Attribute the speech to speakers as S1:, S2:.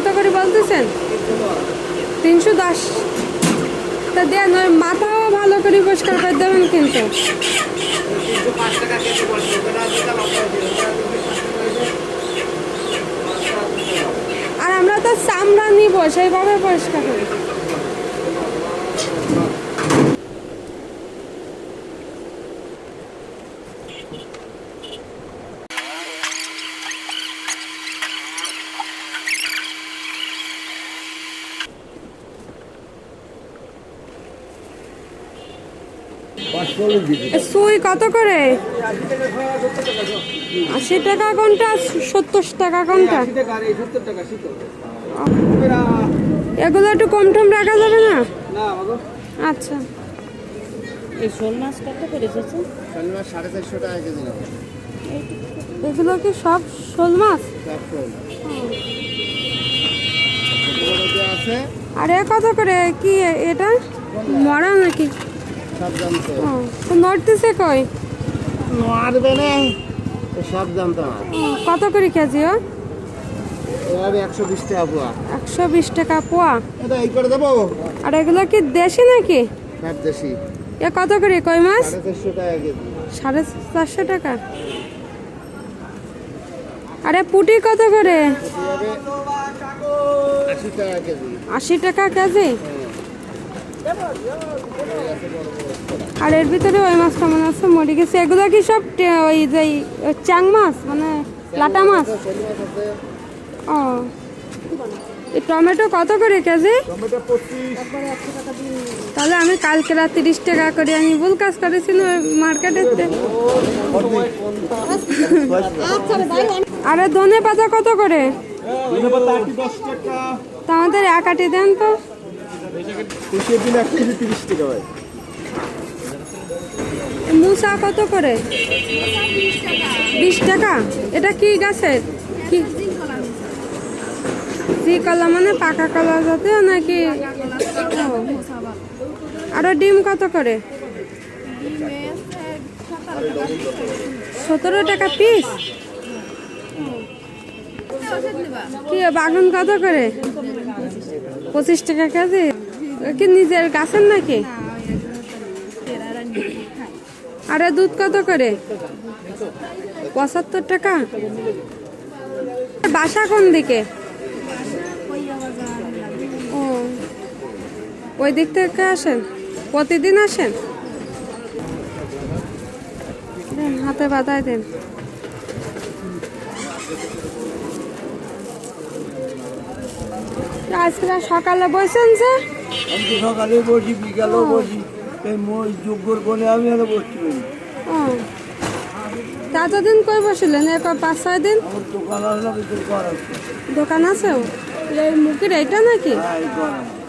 S1: কত করে বলতেছেন? তিনশো দশ। তা দেন, ওই মাথাও ভালো করে পরিষ্কার করে দেবেন কিন্তু। আর আমরা তো চামড়া নিব, সেইভাবে পরিষ্কার করি সুই কত করে? আশি টাকা কোনটা? সত্তর টাকা কোনটা? এগুলো একটু কম টম রাখা যাবে না?
S2: না
S1: আচ্ছা।
S3: এই শোল মাছ কত করে এসেছে?
S2: শনিবার সাড়ে চারশো টাকা কেজি
S1: এগুলো কি সব শোল মাছ? আর এ কত করে? কি এটা? মরা নাকি? তো নড়তেছে কই?
S2: মারবে না সব জানতো আমার
S1: কত করে কেজি ও
S2: একশো বিশ টাকা পোয়া।
S1: একশো বিশ টাকা পোয়া।
S2: এটা এই করে দেবো?
S1: আর এগুলো কি দেশি নাকি?
S2: সব দেশি।
S1: এ কত করে কই মাছ?
S2: সাড়ে চারশো টাকা
S1: আরে পুটি কত করে?
S2: আশি টাকা কেজি।
S1: আশি টাকা কেজি? আর এর ভিতরে ওই মাছটা মনে হচ্ছে মরে গেছে। এগুলো কি সব ওই যে চ্যাং মাছ? মানে লাটা মাছ? ও। টমেটো কত করে কেজি? তাহলে আমি কালকে রাত তিরিশ টাকা করে আমি ভুল কাজ করেছিলাম মার্কেটে আরে ধনে পাতা কত করে? আমাদের এক আটি দেন তো।
S2: কুশিয়ে
S1: মুসা কত করে? বিশ টাকা। এটা কি গাছের? কি? জি কলা মানে পাকা কলা জাতীয় নাকি। আরও ডিম কত করে? সতেরো টাকা পিস কি, বাগুন কত করে? পঁচিশ টাকা কেজি? কি নিজের গাছের নাকি? আরে দুধ কত করে? পঁচাত্তর টাকা? বাসা কোন দিকে? ও ওই দিক থেকে আসেন? প্রতিদিন আসেন? হাতে বাতায় দেন। আজকে সকালে বসেন যে?
S4: আমি তো সকালে বসি বিকালেও বসি। এই মই যোগ্যর কোণে আমি আর বসতে পারি
S1: তা দিন কই বসলেন? এক পাঁচ ছয় দিন?
S4: আমার দোকান আছে
S1: দোকান আছে এই মুখের এটা নাকি?
S4: হ্যাঁ।